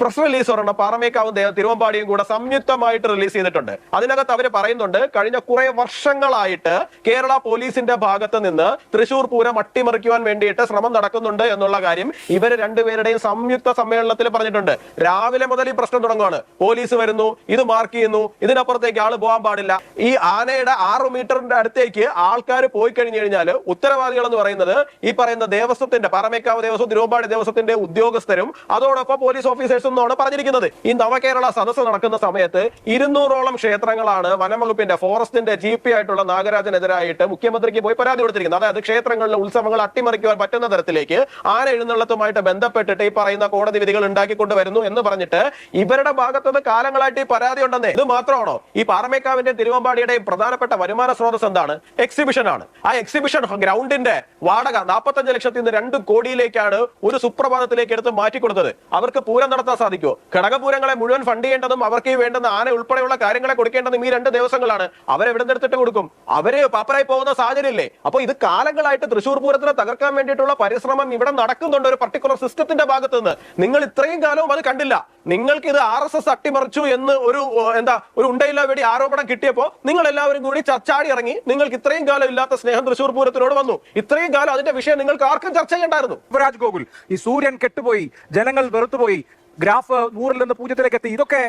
Press release ഒരെണ്ണം പാറമേക്കാവും തിരുവമ്പാടിയും കൂടെ സംയുക്തമായിട്ട് release ചെയ്തിട്ടുണ്ട്. അതിനകത്ത് അവർ പറയുന്നുണ്ട് കഴിഞ്ഞ കുറെ വർഷങ്ങളായിട്ട് കേരള പോലീസിന്റെ ഭാഗത്ത് നിന്ന് തൃശൂർ പൂരം അട്ടിമറിക്കുവാൻ വേണ്ടിയിട്ട് ശ്രമം നടക്കുന്നുണ്ട് എന്നുള്ള കാര്യം ഇവർ രണ്ടുപേരുടെയും സംയുക്ത സമ്മേളനത്തിൽ പറഞ്ഞിട്ടുണ്ട്. രാവിലെ മുതൽ ഈ പ്രശ്നം തുടങ്ങുകയാണ് പോലീസ് വരുന്നു ഇത് മാർക്ക് ചെയ്യുന്നു ഇതിനപ്പുറത്തേക്ക് ആൾ പോകാൻ പാടില്ല. ഈ ആനയുടെ ആറു മീറ്ററിന്റെ അടുത്തേക്ക് ആൾക്കാർ പോയി കഴിഞ്ഞു കഴിഞ്ഞാൽ ഉത്തരവാദികൾ എന്ന് പറയുന്നത് ഈ പറയുന്ന ദേവസ്വത്തിന്റെ പാറമേക്കാവ് ദേവസ്വം തിരുവമ്പാടി ദേവസ്വത്തിന്റെ ഉദ്യോഗസ്ഥരും അതോടൊപ്പം പോലീസ് ഓഫീസേഴ്സും എന്നാണ് പറഞ്ഞിരിക്കുന്നത്. ഈ നവകേരള സദസ്സ് നടക്കുന്ന സമയത്ത് ഇരുന്നൂറോളം ക്ഷേത്രങ്ങളാണ് വനംവകുപ്പിന്റെ ഫോറസ്റ്റിന്റെ ജി പി ആയിട്ടുള്ള നാഗരാജനെതിരായിട്ട് മുഖ്യമന്ത്രിക്ക് പോയി പരാതി കൊടുത്തിരിക്കുന്നത്. അതായത് ക്ഷേത്രങ്ങളിലെ ഉത്സവങ്ങൾ അട്ടിമറിക്കുവാൻ പറ്റുന്ന തരത്തിലേക്ക് ആന എഴുന്നള്ളത്തുമായിട്ട് ബന്ധപ്പെട്ടിട്ട് ഈ പറയുന്ന കോടതി വിധികൾ ഉണ്ടാക്കിക്കൊണ്ട് വരുന്നു എന്ന് പറഞ്ഞിട്ട് ഇവരുടെ ഭാഗത്തുനിന്ന് കാലങ്ങളായിട്ട് ഈ പരാതി ഉണ്ടെന്നേ. ഇത് മാത്രമാണോ? ഈ പാറമേക്കാവിന്റെ തിരുവമ്പാടിയുടെയും പ്രധാനപ്പെട്ട വരുമാന സ്രോതസ് എന്താണ്? എക്സിബിഷൻ ആണ്. ആ എക്സിബിഷൻ ഗ്രൗണ്ടിന്റെ വാടക നാൽപ്പത്തഞ്ച് ലക്ഷത്തിൽ നിന്ന് രണ്ട് കോടിയിലേക്കാണ് ഒരു സുപ്രഭാതത്തിലേക്ക് എടുത്ത് മാറ്റിക്കൊടുത്തത്. അവർക്ക് പൂരം നടത്താൻ സാധിക്കുമോ? ഘടകപൂരങ്ങളെ മുഴുവൻ ഫണ്ട് ചെയ്യേണ്ടതും അവർക്ക് വേണ്ടുന്ന ആന ഉൾപ്പെടെയുള്ള കാര്യങ്ങളെ കൊടുക്കേണ്ടതും ഈ രണ്ട് ദിവസങ്ങളാണ്. അവരെവിടെ നിന്നെടുത്തിട്ട് കൊടുക്കും? അവർ പാപ്പരായി പോകുന്ന സാഹചര്യമില്ലേ? അപ്പൊ ഇത് കാലങ്ങളായിട്ട് തൃശ്ശൂർ പൂരത്തിനെ തകർക്കാൻ വേണ്ടിയിട്ടുള്ള പരിശ്രമം ഇവിടെ നടക്കുന്നുണ്ട് ഒരു പർട്ടിക്കുലർ സിസ്റ്റത്തിന്റെ ഭാഗത്ത് നിന്ന് നിങ്ങൾ ഇത്രയും കാലവും അത് കണ്ടില്ല. നിങ്ങൾക്ക് ഇത് ആർ എസ് എസ് അട്ടിമറിച്ചു എന്ന് ഒരു എന്താ ഒരു ഉണ്ടയില്ല വേണ്ടി ആരോപണം കിട്ടിയപ്പോ നിങ്ങൾ എല്ലാവരും കൂടി ചർച്ചാടി ഇറങ്ങി നിങ്ങൾക്ക് ഇത്രയും കാലം ഇല്ലാത്ത സ്നേഹം തൃശ്ശൂർ പൂരത്തിനോട് വന്നു. ഇത്രയും കാലം അതിന്റെ വിഷയം നിങ്ങൾക്ക് ആർക്കും ചർച്ച ചെയ്യണ്ടായിരുന്നു. യുവരാജ് ഗോകുൽ ഈ സൂര്യൻ കെട്ടുപോയി ജനങ്ങൾ വെറുത്തുപോയി ഗ്രാഫ് നൂറിൽ നിന്ന് പൂജ്യത്തിലേക്ക് എത്തി. ഇതൊക്കെ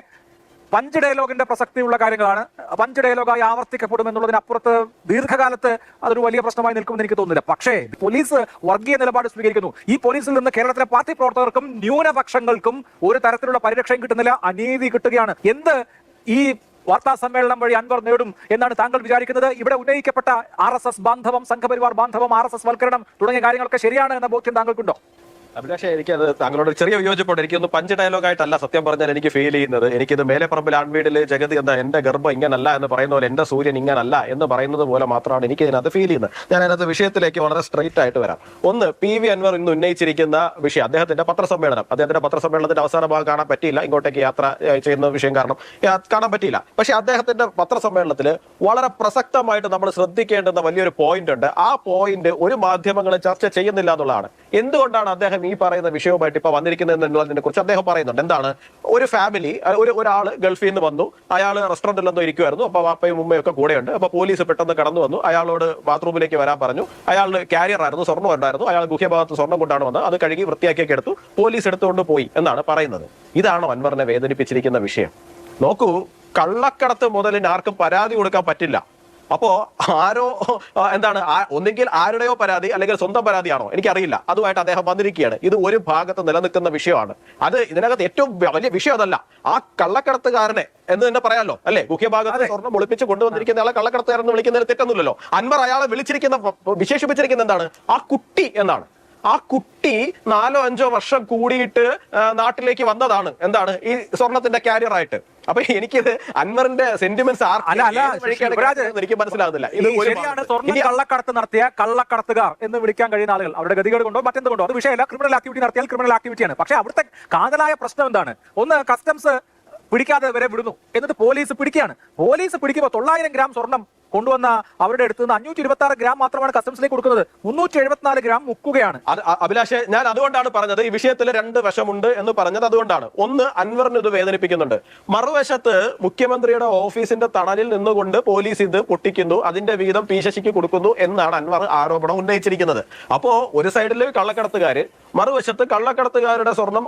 പഞ്ച് ഡയലോഗിന്റെ പ്രസക്തിയുള്ള കാര്യങ്ങളാണ്. പഞ്ച് ഡയലോഗായി ആവർത്തിക്കപ്പെടും എന്നുള്ളതിനപ്പുറത്ത് ദീർഘകാലത്ത് അതൊരു വലിയ പ്രശ്നമായി നിൽക്കുമെന്ന് എനിക്ക് തോന്നുന്നില്ല. പക്ഷേ പോലീസ് വർഗീയ നിലപാട് സ്വീകരിക്കുന്നു. ഈ പോലീസിൽ നിന്ന് കേരളത്തിലെ പാർട്ടി പ്രവർത്തകർക്കും ന്യൂനപക്ഷങ്ങൾക്കും ഒരു തരത്തിലുള്ള പരിരക്ഷയും കിട്ടുന്നില്ല. അനീതി കിട്ടുകയാണ്. എന്ത് ഈ വാർത്താ സമ്മേളനം വഴി അൻവർ നേടും എന്നാണ് താങ്കൾ വിചാരിക്കുന്നത്? ഇവിടെ ഉന്നയിക്കപ്പെട്ട ആർ എസ് എസ് ബാന്ധവം സംഘപരിവാർ ബാന്ധവം ആർ എസ് എസ് വൽക്കരണം തുടങ്ങിയ കാര്യങ്ങളൊക്കെ ശരിയാണ് എന്ന ബോധ്യം താങ്കൾക്കുണ്ടോ? അഭിലാഷ എനിക്കത് താങ്കളോട് ചെറിയ വിയോജിപ്പുണ്ട് എനിക്കൊന്ന് പഞ്ച് ഡയലോഗ് ആയിട്ടല്ല സത്യം പറഞ്ഞാൽ എനിക്ക് ഫീൽ ചെയ്യുന്നത്. എനിക്കിത് മേലെപ്പറമ്പിൽ ആൺവീടിൽ ജഗതി എന്താ എന്റെ ഗർഭം ഇങ്ങനല്ല എന്ന് പറയുന്ന പോലെ എന്റെ സൂര്യൻ ഇങ്ങനല്ല എന്ന് പറയുന്നത് പോലെ മാത്രമാണ് എനിക്ക് ഇതിനകത്ത് ഫീൽ ചെയ്യുന്നത്. ഞാൻ അതിനകത്ത് വിഷയത്തിലേക്ക് വളരെ സ്ട്രൈറ്റ് ആയിട്ട് വരാം. ഒന്ന് പി വി അൻവർ ഇന്ന് ഉന്നയിച്ചിരിക്കുന്ന വിഷയം അദ്ദേഹത്തിന്റെ പത്രസമ്മേളനം. അദ്ദേഹത്തിന്റെ പത്രസമ്മേളനത്തിന്റെ അവസാന ഭാഗം കാണാൻ പറ്റിയില്ല. ഇങ്ങോട്ടേക്ക് യാത്ര ചെയ്യുന്ന വിഷയം കാരണം കാണാൻ പറ്റിയില്ല. പക്ഷെ അദ്ദേഹത്തിന്റെ പത്രസമ്മേളനത്തിൽ വളരെ പ്രസക്തമായിട്ട് നമ്മൾ ശ്രദ്ധിക്കേണ്ടുന്ന വലിയൊരു പോയിന്റ് ഉണ്ട്. ആ പോയിന്റ് ഒരു മാധ്യമങ്ങളെ ചർച്ച ചെയ്യുന്നില്ല എന്നുള്ളതാണ്. എന്തുകൊണ്ടാണ് അദ്ദേഹം ഈ പറയുന്ന വിഷയവുമായിട്ട് ഇപ്പൊ വന്നിരിക്കുന്നത് എന്നുള്ളതിനെ കുറിച്ച് അദ്ദേഹം പറയുന്നുണ്ട്. എന്താണ്? ഒരു ഫാമിലി ഒരു ഒരാൾ ഗൾഫിൽ നിന്ന് വന്നു. അയാൾ റെസ്റ്റോറന്റിൽ എന്തോ ഇരിക്കുമായിരുന്നു അപ്പൊ വാപ്പയും ഉമ്മയും ഒക്കെ കൂടെയുണ്ട്. അപ്പൊ പോലീസ് പെട്ടെന്ന് കടന്നു വന്നു. അയാളോട് ബാത്റൂമിലേക്ക് വരാൻ പറഞ്ഞു. അയാൾ കാരിയർ ആയിരുന്നു സ്വർണം ഉണ്ടായിരുന്നു. അയാൾ ഗുഹ്യഭാഗത്ത് സ്വർണം കൊണ്ടാണ് വന്നത്. അത് കഴുകി വൃത്തിയാക്കിയൊക്കെ എടുത്തു. പോലീസ് എടുത്തുകൊണ്ട് പോയി എന്നാണ് പറയുന്നത്. ഇതാണോ അൻവറിനെ വേദനിപ്പിച്ചിരിക്കുന്ന വിഷയം? നോക്കൂ കള്ളക്കടത്ത് മുതലിന് ആർക്കും പരാതി കൊടുക്കാൻ പറ്റില്ല. അപ്പോ ആരോ എന്താണ് ഒന്നെങ്കിൽ ആരുടെയോ പരാതി അല്ലെങ്കിൽ സ്വന്തം പരാതിയാണോ? എനിക്കറിയില്ല. അതുമായിട്ട് അദ്ദേഹം വന്നിരിക്കുകയാണ്. ഇത് ഒരു ഭാഗത്ത് നിലനിൽക്കുന്ന വിഷയമാണ്. അത് ഇതിനകത്ത് ഏറ്റവും വലിയ വിഷയം അതല്ല. ആ കള്ളക്കടത്തുകാരനെ എന്ന് തന്നെ പറയാമല്ലോ അല്ലെ? മുഖ്യഭാഗത്ത് സ്വർണം ഒളിപ്പിച്ച് കൊണ്ടുവന്നിരിക്കുന്ന ആളെ കള്ളക്കടത്തുകാരെന്ന് വിളിക്കുന്നതിന് തെറ്റൊന്നുമില്ലല്ലോ. അൻവർ അയാളെ വിളിച്ചിരിക്കുന്ന വിശേഷിപ്പിച്ചിരിക്കുന്ന എന്താണ്? ആ കുട്ടി എന്നാണ്. ആ കുട്ടി നാലോ അഞ്ചോ വർഷം കൂടിയിട്ട് നാട്ടിലേക്ക് വന്നതാണ്. എന്താണ്? ഈ സ്വർണത്തിന്റെ കാരിയർ ആയിട്ട്. അപ്പൊ എനിക്കിത് അൻവറിന്റെ സെന്റിമെന്റ്സ് എനിക്ക് മനസ്സിലാകുന്നില്ല ഇത് കള്ളക്കടത്ത് നടത്തിയ കള്ളക്കടത്തുകാർ എന്ന് വിളിക്കാൻ കഴിയുന്ന ആളുകൾ. അവരുടെ ഗതികേട് കൊണ്ടോ മറ്റെന്ത് കൊണ്ടോ അത് വിഷയമല്ല. ക്രിമിനൽ ആക്ടിവിറ്റി നടത്തിയാൽ ക്രിമിനൽ ആക്ടിവിറ്റിയാണ് പക്ഷെ അവിടുത്തെ കാതലായ പ്രശ്നം എന്താണ്? ഒന്ന് കസ്റ്റംസ് പിടിക്കാതെ വരെ വിടുന്നു. എന്നിട്ട് പോലീസ് പിടിക്കുകയാണ്. പോലീസ് പിടിക്കുമ്പോൾ തൊള്ളായിരം ഗ്രാം സ്വർണം കൊണ്ടുവന്ന അവരുടെ അടുത്ത് നിന്ന് അഞ്ഞൂറ്റി ഇരുപത്തി ആറ് ഗ്രാം മാത്രമാണ് കസ്റ്റംസിലേക്ക് കൊടുക്കുന്നത്. മുന്നൂറ്റി എഴുപത്തിനാല് ഗ്രാം മുക്കുകയാണ്. അത് അഭിലാഷേ ഞാൻ അതുകൊണ്ടാണ് പറഞ്ഞത് ഈ വിഷയത്തിൽ രണ്ട് വശമുണ്ട് എന്ന് പറഞ്ഞത് അതുകൊണ്ടാണ്. ഒന്ന് അൻവറിന് ഇത് വേദനിപ്പിക്കുന്നുണ്ട്. മറുവശത്ത് മുഖ്യമന്ത്രിയുടെ ഓഫീസിന്റെ തണലിൽ നിന്നുകൊണ്ട് പോലീസ് ഇത് പൊട്ടിക്കുന്നു അതിന്റെ വീതം പീശശിക്ക് കൊടുക്കുന്നു എന്നാണ് അൻവർ ആരോപണം ഉന്നയിച്ചിരിക്കുന്നത്. അപ്പോ ഒരു സൈഡിൽ കള്ളക്കടത്തുകാര് മറുവശത്ത് കള്ളക്കടത്തുകാരുടെ സ്വർണം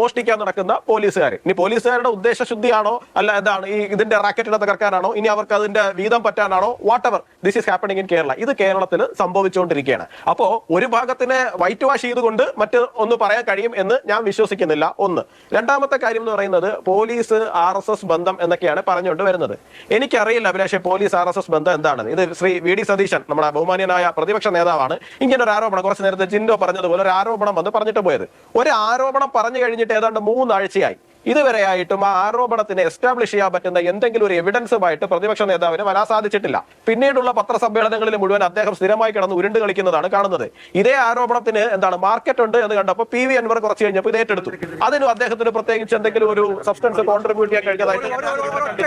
മോഷ്ടിക്കാൻ നടക്കുന്ന പോലീസുകാർ ഇനി പോലീസുകാരുടെ ഉദ്ദേശശുദ്ധിയാണോ അല്ല എന്താണ് ഈ ഇതിന്റെ റാക്കറ്റിനെ തകർക്കാനാണോ ഇനി അവർക്ക് അതിന്റെ വീതം പറ്റാനാണോ whatever this is happening in Kerala ഇത് കേരളത്തിൽ സംഭവിച്ചുകൊണ്ടിരിക്കുകയാണ്. അപ്പോ ഒരു ഭാഗത്തിനെ വൈറ്റ് വാഷ് ചെയ്തുകൊണ്ട് മറ്റ് ഒന്ന് പറയാൻ കഴിയും എന്ന് ഞാൻ വിശ്വസിക്കുന്നില്ല. ഒന്ന്. രണ്ടാമത്തെ കാര്യം എന്ന് പറയുന്നത് പോലീസ് ആർ എസ് എസ് ബന്ധം എന്നൊക്കെയാണ് പറഞ്ഞുകൊണ്ട് വരുന്നത്. എനിക്കറിയില്ല അഭിലാഷെ പോലീസ് ആർ എസ് എസ് ബന്ധം എന്താണെന്ന്. ഇത് ശ്രീ വി ഡി സതീശൻ നമ്മുടെ ബഹുമാന്യനായ പ്രതിപക്ഷ നേതാവാണ് ഇങ്ങനെ ഒരു ആരോപണം കുറച്ച് നേരത്തെ ജിൻഡോ പറഞ്ഞതുപോലെ ഒരു ആരോപണം വന്ന് പറഞ്ഞിട്ട് പോയത്. ഒരു ആരോപണം പറഞ്ഞു കഴിഞ്ഞിട്ട് ഏതാണ്ട് മൂന്നാഴ്ചയായി. ഇതുവരെയായിട്ടും ആ ആരോപണത്തിന് എസ്റ്റാബ്ലിഷ് ചെയ്യാൻ പറ്റുന്ന എന്തെങ്കിലും ഒരു എവിഡൻസുമായിട്ട് പ്രതിപക്ഷ നേതാവിന് വരാൻ സാധിച്ചിട്ടില്ല. പിന്നീടുള്ള പത്രസമ്മേളനങ്ങളിൽ മുഴുവൻ അദ്ദേഹം സ്ഥിരമായി കിടന്ന് ഉരുണ്ട് കളിക്കുന്നതാണ് കാണുന്നത്. ഇതേ ആരോപണത്തിന് എന്താണ് മാർക്കറ്റ് ഉണ്ട് എന്ന് കണ്ടപ്പോൾ പി വി അൻവർ കുറച്ച് കഴിഞ്ഞപ്പോൾ ഇത് ഏറ്റെടുത്തു. അതിനും അദ്ദേഹത്തിന് പ്രത്യേകിച്ച് എന്തെങ്കിലും ഒരു സബ്സ്റ്റൻസ് കോൺട്രിബ്യൂട്ട് ചെയ്യാൻ കഴിഞ്ഞതായിട്ട്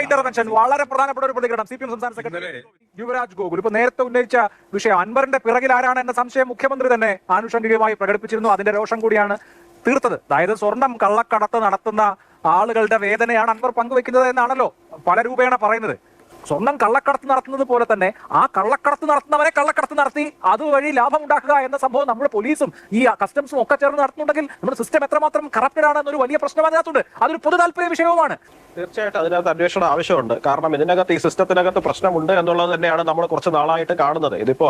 ഇന്റർവെൻഷൻ വളരെ പ്രധാനപ്പെട്ട ഒരു പ്രതികരണം. സി പി എം സംസ്ഥാന സെക്രട്ടറി യുവരാജ് ഗോകുൽ. ഇപ്പൊ നേരത്തെ ഉന്നയിച്ച വിഷയം അൻവറിന്റെ പിറകിൽ ആരാണ് എന്ന സംശയം മുഖ്യമന്ത്രി തന്നെ ആനുഷംഗികമായി പ്രകടിപ്പിച്ചിരുന്നു. അതിന്റെ രോഷം കൂടിയാണ് തീർത്തത്. അതായത് സ്വർണം കള്ളക്കടത്ത് നടത്തുന്ന ആളുകളുടെ വേദനയാണ് അൻവർ പങ്കുവെക്കുന്നത് എന്നാണല്ലോ പല രൂപേണ പറയുന്നത്. സ്വർണം കള്ളക്കടത്ത് നടത്തുന്നത് പോലെ തന്നെ ആ കള്ളക്കടത്ത് നടത്തുന്നവരെ കള്ളക്കടത്ത് നടത്തി അതുവഴി ലാഭം ഉണ്ടാക്കുക എന്ന സംഭവം നമ്മുടെ പോലീസും ഈ കസ്റ്റംസും ഒക്കെ ചേർന്ന് നടത്തുന്നുണ്ടെങ്കിൽ നമ്മുടെ സിസ്റ്റം എത്രമാത്രം കറപ്റ്റഡ് ആണ് എന്നൊരു വലിയ പ്രശ്നം അതിനകത്തുണ്ട്. അതൊരു പൊതു താല്പര്യ വിഷയവുമാണ്. തീർച്ചയായിട്ടും അതിനകത്ത് അന്വേഷണം ആവശ്യമുണ്ട്. കാരണം ഇതിനകത്ത് ഈ സിസ്റ്റത്തിനകത്ത് പ്രശ്നമുണ്ട് എന്നുള്ളത് തന്നെയാണ് നമ്മൾ കുറച്ച് നാളായിട്ട് കാണുന്നത്. ഇതിപ്പോ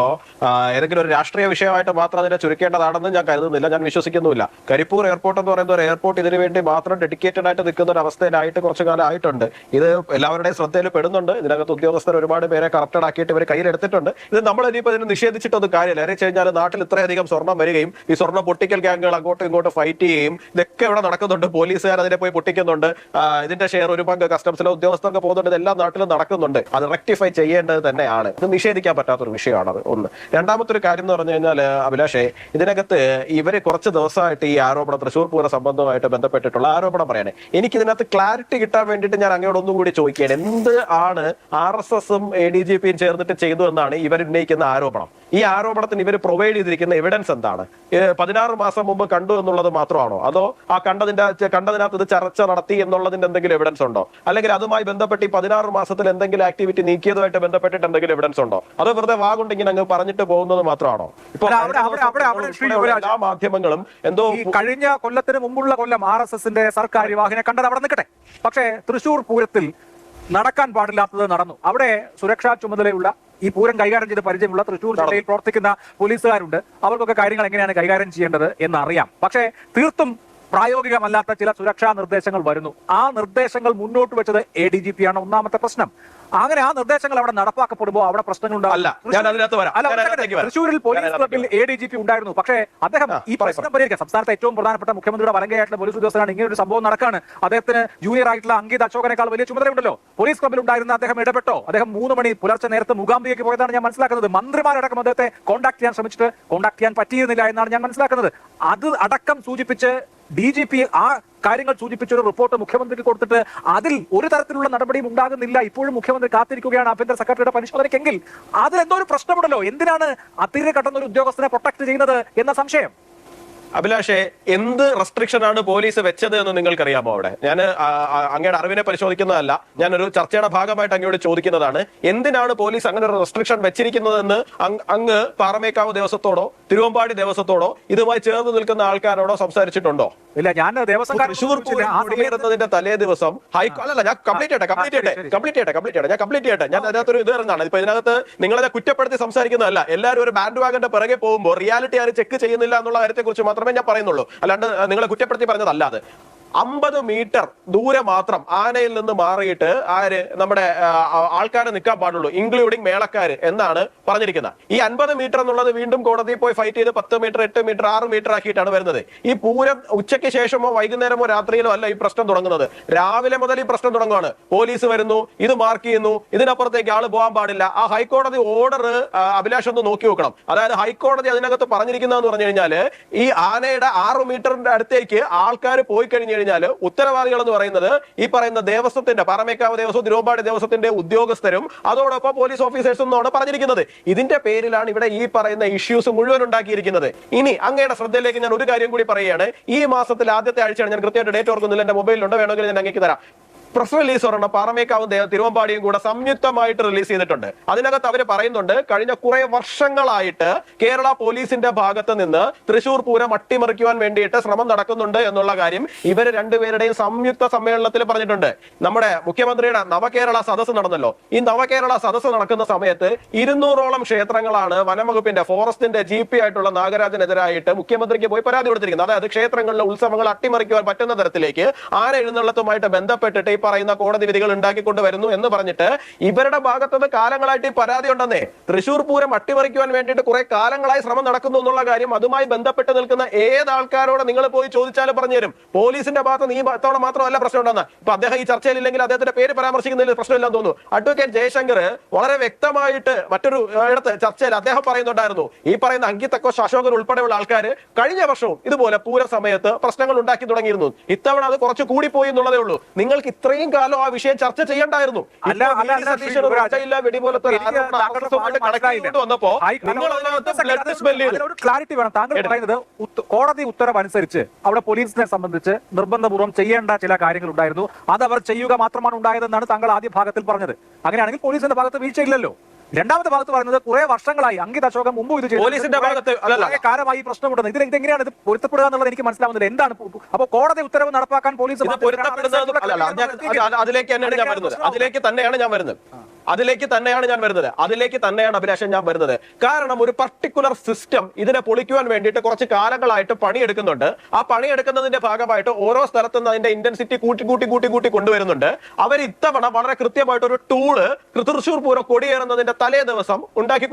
ഏതെങ്കിലും ഒരു രാഷ്ട്രീയ വിഷയമായിട്ട് മാത്രം അതിനെ ചുരുക്കേണ്ടതാണെന്ന് ഞാൻ കരുതുന്നില്ല. ഞാൻ വിശ്വസിക്കുന്നില്ല കരിപ്പൂർ എയർപോർട്ട് എന്ന് പറയുന്ന ഒരു എയർപോർട്ട് ഇതിനു വേണ്ടി മാത്രം ഡെഡിക്കേറ്റഡ് ആയിട്ട് നിൽക്കുന്ന ഒരു അവസ്ഥയിലായിട്ട് കുറച്ചു കാലം ആയിട്ടുണ്ട്. ഇത് എല്ലാവരുടെയും ശ്രദ്ധയിൽ പെടുന്നുണ്ട്. ഇതിനകത്ത് ഉദ്യോഗസ്ഥർ ഒരുപാട് പേരെ കറപ്റ്റഡ് ആക്കിയിട്ട് ഇവർ കയ്യിലെടുത്തിട്ടുണ്ട്. ഇത് നമ്മൾ ഇനിയിപ്പോൾ ഇതിന് നിഷേധിച്ചിട്ടൊന്നും കാര്യമില്ല. എന്ന് വെച്ച് കഴിഞ്ഞാൽ നാട്ടിൽ ഇത്രയധികം സ്വർണം വരികയും ഈ സ്വർണ പൊട്ടിക്കൽ ഗ്യാങ്ങുകൾ അങ്ങോട്ടും ഇങ്ങോട്ടും ഫൈറ്റ് ചെയ്യുകയും ഇതൊക്കെ ഇവിടെ നടക്കുന്നുണ്ട്. പോലീസുകാർ അതിനെ പോയി പൊട്ടിക്കുന്നുണ്ട്. ഇതിന്റെ ഷെയർ ഒരു പങ്ക് കസ്റ്റംസിലെ ഉദ്യോഗസ്ഥർക്ക് പോകുന്നുണ്ട്. ഇതെല്ലാം നാട്ടിലും നടക്കുന്നുണ്ട്. അത് റെക്ടിഫൈ ചെയ്യേണ്ടത് തന്നെയാണ്. ഇത് നിഷേധിക്കാൻ പറ്റാത്തൊരു വിഷയമാണ് അത്. ഒന്ന്. രണ്ടാമത്തെ ഒരു കാര്യം എന്ന് പറഞ്ഞു കഴിഞ്ഞാൽ അഭിലാഷേ ഇതിനകത്ത് ഇവർ കുറച്ച് ദിവസമായിട്ട് ഈ ആരോപണം തൃശ്ശൂർ പൂര സംബന്ധമായിട്ട് ബന്ധപ്പെട്ടിട്ടുള്ള ആരോപണം പറയണേ. എനിക്ക് ഇതിനകത്ത് ക്ലാരിറ്റി കിട്ടാൻ വേണ്ടിയിട്ട് ഞാൻ അങ്ങോട്ടൊന്നും കൂടി ചോദിക്കുകയാണ്. എന്ത് ആണ് ആർ എസ് എസും എ ഡി ജി പിയും ചേർന്നിട്ട് ചെയ്തു എന്നാണ് ഇവർ ഉന്നയിക്കുന്ന ആരോപണം. ഈ ആരോപണത്തിന് ഇവർ പ്രൊവൈഡ് ചെയ്തിരിക്കുന്ന എവിഡൻസ് എന്താണ്? പതിനാറ് മാസം മുമ്പ് കണ്ടു എന്നുള്ളത് മാത്രമാണോ? അതോ ആ കണ്ടതിന്റെ കണ്ടതിനകത്ത് ഇത് ചർച്ച നടത്തി എന്നുള്ളതിന്റെ എന്തെങ്കിലും എവിഡൻസ് ഉണ്ടോ? അല്ലെങ്കിൽ അതുമായി ബന്ധപ്പെട്ട് ഈ പതിനാറ് മാസത്തിൽ എന്തെങ്കിലും ആക്ടിവിറ്റി നീക്കിയതുമായിട്ട് ബന്ധപ്പെട്ടിട്ട് എന്തെങ്കിലും എവിഡൻസ് ഉണ്ടോ? അതോ വെറുതെ വാഗുണ്ട് ഇങ്ങനെ അങ്ങ് പറഞ്ഞിട്ട് പോകുന്നത് മാത്രമാണോ? എല്ലാ മാധ്യമങ്ങളും എന്തോ കഴിഞ്ഞ കൊല്ലത്തിന് മുമ്പുള്ള കൊല്ലം ആർ എസ് എസിന്റെ സർക്കാർ വാഹനം കണ്ടത് അവിടെ നിൽക്കട്ടെ. പക്ഷേ തൃശൂർ പൂരത്തിൽ നടക്കാൻ പാടില്ലാത്തത് നടന്നു. അവിടെ സുരക്ഷാ ചുമതലയുള്ള ഈ പൂരം കൈകാര്യം ചെയ്ത് പരിചയമുള്ള തൃശൂർ ജില്ലയിൽ പ്രവർത്തിക്കുന്ന പോലീസുകാരുണ്ട്. അവർക്കൊക്കെ കാര്യങ്ങൾ എങ്ങനെയാണ് കൈകാര്യം ചെയ്യേണ്ടത് എന്നറിയാം. പക്ഷേ തീർത്തും പ്രായോഗികമല്ലാത്ത ചില സുരക്ഷാ നിർദ്ദേശങ്ങൾ വരുന്നു. ആ നിർദ്ദേശങ്ങൾ മുന്നോട്ട് വെച്ചത് എ ഡി ജി പി ആണ് ഒന്നാമത്തെ പ്രശ്നം. അങ്ങനെ ആ നിർദ്ദേശങ്ങൾ അവിടെ നടപ്പാക്കപ്പെടുമ്പോൾ അവിടെ. വരാം. തൃശ്ശൂരിൽ പോലീസ് ക്ലബിൽ എ ഡി ജി പി ഉണ്ടായിരുന്നു. പക്ഷേ അദ്ദേഹം ഈ പ്രശ്നം പരിഹരിക്കാം. സംസ്ഥാനത്തെ ഏറ്റവും പ്രധാനപ്പെട്ട മുഖ്യമന്ത്രിയുടെ വലങ്കയായിട്ടുള്ള പോലീസ് ഉദ്യോഗസ്ഥനാണ്. ഇങ്ങനെ ഒരു സംഭവം നടക്കാണ്. അദ്ദേഹത്തിന് ജൂനിയർ ആയിട്ടുള്ള അങ്കിത് അശോകനേക്കാൾ വലിയ ചുമതലയുണ്ടല്ലോ. പോലീസ് ക്ലബിൽ ഉണ്ടായിരുന്ന അദ്ദേഹം ഇടപെട്ടോ? അദ്ദേഹം മൂന്ന് മണി പുലർച്ചെ നേരത്തെ മുഖാംബിയേക്ക് പോയതാണ് ഞാൻ മനസ്സിലാക്കുന്നത്. മന്ത്രിമാരടക്കം അദ്ദേഹത്തെ കോൺടാക്ട് ചെയ്യാൻ ശ്രമിച്ചിട്ട് കോൺടാക്ട് ചെയ്യാൻ പറ്റിയിരുന്നില്ല എന്നാണ് ഞാൻ മനസ്സിലാക്കുന്നത്. അത് അടക്കം സൂചിപ്പിച്ച് ഡി ജി പി ആ കാര്യങ്ങൾ സൂചിപ്പിച്ച ഒരു റിപ്പോർട്ട് മുഖ്യമന്ത്രിക്ക് കൊടുത്തിട്ട് അതിൽ ഒരു തരത്തിലുള്ള നടപടിയും ഉണ്ടാകുന്നില്ല. ഇപ്പോഴും മുഖ്യമന്ത്രി കാത്തിരിക്കുകയാണ് ആഭ്യന്തര സെക്രട്ടറിയുടെ പരിശോധനയ്ക്കെങ്കിൽ അതിൽ എന്തോ ഒരു പ്രശ്നമുണ്ടല്ലോ. എന്തിനാണ് അതിരെ കട്ടുന്ന ഒരു ഉദ്യോഗസ്ഥനെ പ്രൊട്ടക്ട് ചെയ്യുന്നത് എന്ന സംശയം? അഭിലാഷേ എന്ത് റെസ്ട്രിക്ഷൻ ആണ് പോലീസ് വെച്ചത് എന്ന് നിങ്ങൾക്കറിയാമോ അവിടെ? ഞാൻ അങ്ങയുടെ അറിവിനെ പരിശോധിക്കുന്നതല്ല. ഞാൻ ഒരു ചർച്ചയുടെ ഭാഗമായിട്ട് അങ്ങയോട് ചോദിക്കുന്നതാണ്. എന്തിനാണ് പോലീസ് അങ്ങനെ ഒരു റെസ്ട്രിക്ഷൻ വെച്ചിരിക്കുന്നതെന്ന് അങ്- അങ്ങ് പാറമേക്കാവ് ദേവസ്വത്തോടോ തിരുവമ്പാടി ദേവസ്വത്തോടോ ഇതുമായി ചേർന്ന് നിൽക്കുന്ന ആൾക്കാരോടോ സംസാരിച്ചിട്ടുണ്ടോ? ഇല്ല ഞാൻ ദേവസ്വം തൃശ്ശൂർ പൂരം ആ സമയത്ത് കൊടിയേറുന്നതിന്റെ തലേ ദിവസം അല്ലല്ല ഞാൻ കംപ്ലീറ്റ് ചെയ്യട്ടെ കംപ്ലീറ്റ് ചെയ്യട്ടെ. കംപ്ലീറ്റ് ചെയ്യട്ടെ കംപ്ലീറ്റ് ചെയ്യട്ടെ ഞാൻ കംപ്ലീറ്റ് ചെയ്യട്ടെ. ഞാൻ ഇത് വരുന്നതാണ് ഇപ്പൊ ഇതിനകത്ത് നിങ്ങളെ കുറ്റപ്പെടുത്തി സംസാരിക്കുന്നതല്ല. എല്ലാവരും ഒരു ബാൻഡ് വാഗന്റെ പിറകെ പോകുമ്പോൾ റിയാലിറ്റി ആരും ചെക്ക് ചെയ്യുന്നില്ല എന്നുള്ള കാര്യത്തെ കുറിച്ച് മാത്രമേ ഞാൻ പറയുന്നുള്ളൂ. അല്ലാണ്ട് നിങ്ങളെ കുറ്റപ്പെടുത്തി പറഞ്ഞതല്ല അത്. അമ്പത് മീറ്റർ ദൂരെ മാത്രം ആനയിൽ നിന്ന് മാറിയിട്ട് ആര് നമ്മുടെ ആൾക്കാരെ നിൽക്കാൻ പാടുള്ളൂ ഇൻക്ലൂഡിംഗ് മേളക്കാര് എന്നാണ് പറഞ്ഞിരിക്കുന്നത്. ഈ അൻപത് മീറ്റർ എന്നുള്ളത് വീണ്ടും കോടതിയിൽ പോയി ഫൈറ്റ് ചെയ്ത് പത്ത് മീറ്റർ എട്ട് മീറ്റർ ആറ് മീറ്റർ ആക്കിയിട്ടാണ് വരുന്നത്. ഈ പൂരം ഉച്ചയ്ക്ക് ശേഷമോ വൈകുന്നേരമോ രാത്രിയിലോ അല്ല ഈ പ്രശ്നം തുടങ്ങുന്നത്. രാവിലെ മുതൽ ഈ പ്രശ്നം തുടങ്ങുകയാണ് പോലീസ് വരുന്നു ഇത് മാർക്ക് ചെയ്യുന്നു ഇതിനപ്പുറത്തേക്ക് ആൾ പോകാൻ പാടില്ല. ആ ഹൈക്കോടതി ഓർഡർ അഭിലാഷ് ഒന്ന് നോക്കി നോക്കണം അതായത് ഹൈക്കോടതി അതിനകത്ത് പറഞ്ഞിരിക്കുന്നതെന്ന് പറഞ്ഞു കഴിഞ്ഞാൽ ഈ ആനയുടെ ആറ് മീറ്ററിന്റെ അടുത്തേക്ക് ആൾക്കാർ പോയി കഴിഞ്ഞു കഴിഞ്ഞാൽ ഉത്തരവാദികൾ എന്ന് പറയുന്നത് ഈ പറയുന്ന ദേവസ്വത്തിന്റെ പാറമേക്കാവ് ദേവസ്വം തിരുവമ്പാടി ദേവസ്വത്തിന്റെ ഉദ്യോഗസ്ഥരും അതോടൊപ്പം പോലീസ് ഓഫീസേഴ്സും എന്നാണ് പറഞ്ഞിരിക്കുന്നത്. ഇതിന്റെ പേരിലാണ് ഇവിടെ ഈ പറയുന്ന ഇഷ്യൂസ് മുഴുവൻ ഉണ്ടാക്കിയിരിക്കുന്നത്. ഇനി അങ്ങയുടെ ശ്രദ്ധയിലേക്ക് ഞാൻ ഒരു കാര്യം കൂടി പറയുകയാണ്. ഈ മാസത്തിൽ ആദ്യത്തെ ആഴ്ചയാണ് ഞാൻ കൃത്യമായിട്ട് ഡേറ്റ് ഓർക്കുന്നില്ല. എന്റെ മൊബൈലിലുണ്ട് വേണമെങ്കിൽ ഞാൻ അങ്ങേക്ക് തരാം. പ്രസ് റിലീസ് ഒരെണ്ണം പാറമേക്കാവും തിരുവമ്പാടിയും കൂടെ സംയുക്തമായിട്ട് റിലീസ് ചെയ്തിട്ടുണ്ട്. അതിനകത്ത് അവർ പറയുന്നുണ്ട് കഴിഞ്ഞ കുറെ വർഷങ്ങളായിട്ട് കേരള പോലീസിന്റെ ഭാഗത്ത് നിന്ന് തൃശൂർ പൂരം അട്ടിമറിക്കുവാൻ വേണ്ടിയിട്ട് ശ്രമം നടക്കുന്നുണ്ട് എന്നുള്ള കാര്യം ഇവർ രണ്ടുപേരുടെയും സംയുക്ത സമ്മേളനത്തിൽ പറഞ്ഞിട്ടുണ്ട്. നമ്മുടെ മുഖ്യമന്ത്രിയുടെ നവകേരള സദസ്സ് നടന്നല്ലോ. ഈ നവകേരള സദസ്സ് നടക്കുന്ന സമയത്ത് ഇരുന്നൂറോളം ക്ഷേത്രങ്ങളാണ് വനംവകുപ്പിന്റെ ഫോറസ്റ്റിന്റെ ജി പി ആയിട്ടുള്ള നാഗരാജനെതിരായിട്ട് മുഖ്യമന്ത്രിക്ക് പോയി പരാതി കൊടുത്തിരിക്കുന്നത്. അതായത് ക്ഷേത്രങ്ങളിലെ ഉത്സവങ്ങൾ അട്ടിമറിക്കുവാൻ പറ്റുന്ന തരത്തിലേക്ക് ആന എഴുന്നള്ളത്തുമായിട്ട് ബന്ധപ്പെട്ടിട്ട് പറയുന്ന കോടതി വിധികൾ ഉണ്ടാക്കിക്കൊണ്ട് വരുന്നു എന്ന് പറഞ്ഞിട്ട് ഇവരുടെ ഭാഗത്തുനിന്ന് കാലങ്ങളായിട്ട് ഈ പരാതി ഉണ്ടെന്നേ. തൃശൂർ പൂരം അട്ടിമറിക്കുവാൻ വേണ്ടിയിട്ട് കുറെ കാലങ്ങളായി ശ്രമം നടക്കുന്നു എന്നുള്ള കാര്യം അതുമായി ബന്ധപ്പെട്ട് നിൽക്കുന്ന ഏത് ആൾക്കാരോട് നിങ്ങൾ പോയി ചോദിച്ചാലും പറഞ്ഞുതരും പോലീസിന്റെ ഭാഗത്ത് നീ തവണ മാത്രമല്ല പ്രശ്നം ഉണ്ടെന്ന്. ഇപ്പൊ അദ്ദേഹം ഈ ചർച്ചയിൽ ഇല്ലെങ്കിൽ അദ്ദേഹത്തിന്റെ പേര് പരാമർശിക്കുന്നതിൽ പ്രശ്നമില്ലെന്ന് തോന്നുന്നു. അഡ്വക്കേറ്റ് ജയശങ്കർ വളരെ വ്യക്തമായിട്ട് മറ്റൊരു ഇടത്ത് ചർച്ചയിൽ അദ്ദേഹം പറയുന്നുണ്ടായിരുന്നു. ഈ പറയുന്ന അങ്കിത് അക്കോഷ് അശോകൻ ഉൾപ്പെടെയുള്ള ആൾക്കാർ കഴിഞ്ഞ വർഷവും ഇതുപോലെ പൂര സമയത്ത് പ്രശ്നങ്ങൾ ഉണ്ടാക്കി തുടങ്ങിയിരുന്നു. ഇത്തവണ അത് കുറച്ച് കൂടിപ്പോയി എന്നുള്ളതേ ഉള്ളൂ. നിങ്ങൾക്ക് ഇത്ര ഇത്രയും കാലം ആ വിഷയം ചർച്ച ചെയ്യണ്ടായിരുന്നു. വന്നപ്പോ നിങ്ങൾ അതിനകത്ത് ക്ലാരിറ്റി വേണം. താങ്കൾ. പറയുന്നത് കോടതി ഉത്തരവ് അനുസരിച്ച് അവിടെ പോലീസിനെ സംബന്ധിച്ച് നിർബന്ധപൂർവം ചെയ്യേണ്ട ചില കാര്യങ്ങൾ ഉണ്ടായിരുന്നു അത് അവർ ചെയ്യുക മാത്രമാണ് ഉണ്ടായതെന്നാണ് താങ്കൾ ആദ്യ ഭാഗത്തിൽ പറഞ്ഞത്. അങ്ങനെയാണെങ്കിൽ പോലീസിന്റെ ഭാഗത്ത് വീഴ്ചയില്ലല്ലോ. രണ്ടാമത്തെ ഭാഗത്ത് പറയുന്നത് കുറെ വർഷങ്ങളായി അങ്കിത് അശോകം മുമ്പ് ഇത് കാരമായി പോലീസിന്റെ ഭാഗത്ത് കാലമായി പ്രശ്നമുണ്ടെന്ന്. ഇതിന് ഇതെങ്ങനെയാണ് ഇത് പൊരുത്തപ്പെടുക എന്നുള്ളത് എനിക്ക് മനസ്സിലാവുന്നില്ല. എന്താണ് അപ്പോൾ അപ്പൊ കോടതി ഉത്തരവ് നടപ്പാക്കാൻ പോലീസ് അതിലേക്ക് തന്നെയാണ് ഞാൻ വരുന്നത്. അതിലേക്ക് തന്നെയാണ് ഞാൻ വരുന്നത്. അതിലേക്ക് തന്നെയാണ് ഞാൻ വരുന്നത്. അതിലേക്ക് തന്നെയാണ് അഭിലാഷം ഞാൻ വരുന്നത്. കാരണം ഒരു പർട്ടിക്കുലർ സിസ്റ്റം ഇതിനെ പൊളിക്കുവാൻ വേണ്ടിയിട്ട് കുറച്ച് കാലങ്ങളായിട്ട് പണിയെടുക്കുന്നുണ്ട്. ആ പണിയെടുക്കുന്നതിന്റെ ഭാഗമായിട്ട് ഓരോ സ്ഥലത്തു നിന്ന് അതിന്റെ ഇന്റൻസിറ്റി കൂട്ടി കൂട്ടി കൂട്ടി കൂട്ടി കൊണ്ടുവരുന്നുണ്ട്. അവർ ഇത്തവണ വളരെ കൃത്യമായിട്ട് ഒരു ടൂൾ തൃശൂർ പൂരം കൊടിയേറുന്നതിന്റെ തലേ ദിവസം ഉണ്ടാക്കി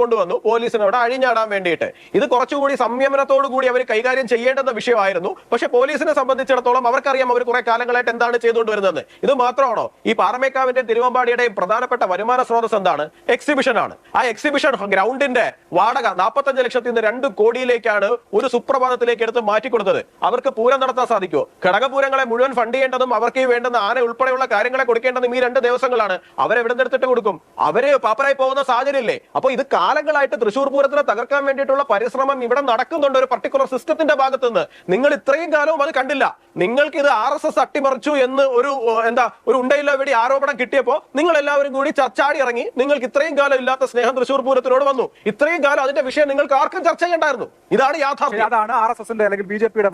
പോലീസിന് അവിടെ അഴിഞ്ഞാടാൻ വേണ്ടിയിട്ട്. ഇത് കുറച്ചുകൂടി സംയമനത്തോടു കൂടി അവർ കൈകാര്യം ചെയ്യേണ്ടുന്ന വിഷയമായിരുന്നു. പക്ഷെ പോലീസിനെ സംബന്ധിച്ചിടത്തോളം അവർക്കറിയാം അവർ കുറെ കാലങ്ങളായിട്ട് എന്താണ് ചെയ്തുകൊണ്ട് വരുന്നത് ഇത് മാത്രമാണോ? ഈ പാറമേക്കാവിന്റെ തിരുവമ്പാടിയുടെയും പ്രധാനപ്പെട്ട വരുമാന സ്രോതസ് എന്താണ്? എക്സിബിഷൻ ആണ്. ആ എക്സിബിഷൻ ഗ്രൗണ്ടിന്റെ വാടക നാൽപ്പത്തഞ്ച് ലക്ഷത്തിൽ നിന്ന് രണ്ട് കോടിയിലേക്കാണ് ഒരു സുപ്രഭാതത്തിലേക്ക് എടുത്ത് മാറ്റിക്കൊടുത്തത്. അവർക്ക് പൂരം നടത്താൻ സാധിക്കുമോ? ഘടകപൂരങ്ങളെ മുഴുവൻ ഫണ്ട് ചെയ്യേണ്ടതും അവർക്ക് വേണ്ടുന്ന ആന ഉൾപ്പെടെയുള്ള കാര്യങ്ങളെ കൊടുക്കേണ്ടതും ഈ രണ്ട് ദിവസങ്ങളാണ്. അവരെവിടെ എടുത്തിട്ട് കൊടുക്കും? അവരെ പാപ്പരായി പോകുന്ന സാഹചര്യമില്ലേ അപ്പൊ ഇത് കാലങ്ങളായിട്ട് തൃശ്ശൂർ പൂരത്തിനെ തകർക്കാൻ വേണ്ടിയിട്ടുള്ള പരിശ്രമം ഇവിടെ നടക്കുന്നുണ്ട് ഒരു പർട്ടിക്കുലർ സിസ്റ്റത്തിന്റെ ഭാഗത്ത് നിന്ന് നിങ്ങൾ ഇത്രയും കാലവും അത് കണ്ടില്ല. നിങ്ങൾക്ക് ഇത് ആർ എസ് എസ് അട്ടിമറിച്ചു എന്ന് ഒരു എന്താ ഒരു ഉണ്ടയില്ല വെടി ആരോപണം കിട്ടിയപ്പോ നിങ്ങൾ എല്ലാവരും കൂടി ചർച്ചാടി ഇറങ്ങി നിങ്ങൾക്ക് ഇത്രയും കാലം ഇല്ലാത്ത സ്നേഹം തൃശ്ശൂർ പൂരത്തിനോട് വന്നു. ഇത്രയും കാലം അതിന്റെ വിഷയം നിങ്ങൾക്ക് ആർക്കും ചർച്ച ചെയ്യണ്ടായിരുന്നു. ഇതാണ് യാഥാർത്ഥ്യം. അതാണ് ആർ എസ് എസിന്റെ അല്ലെങ്കിൽ ബി ജെ പിയുടെ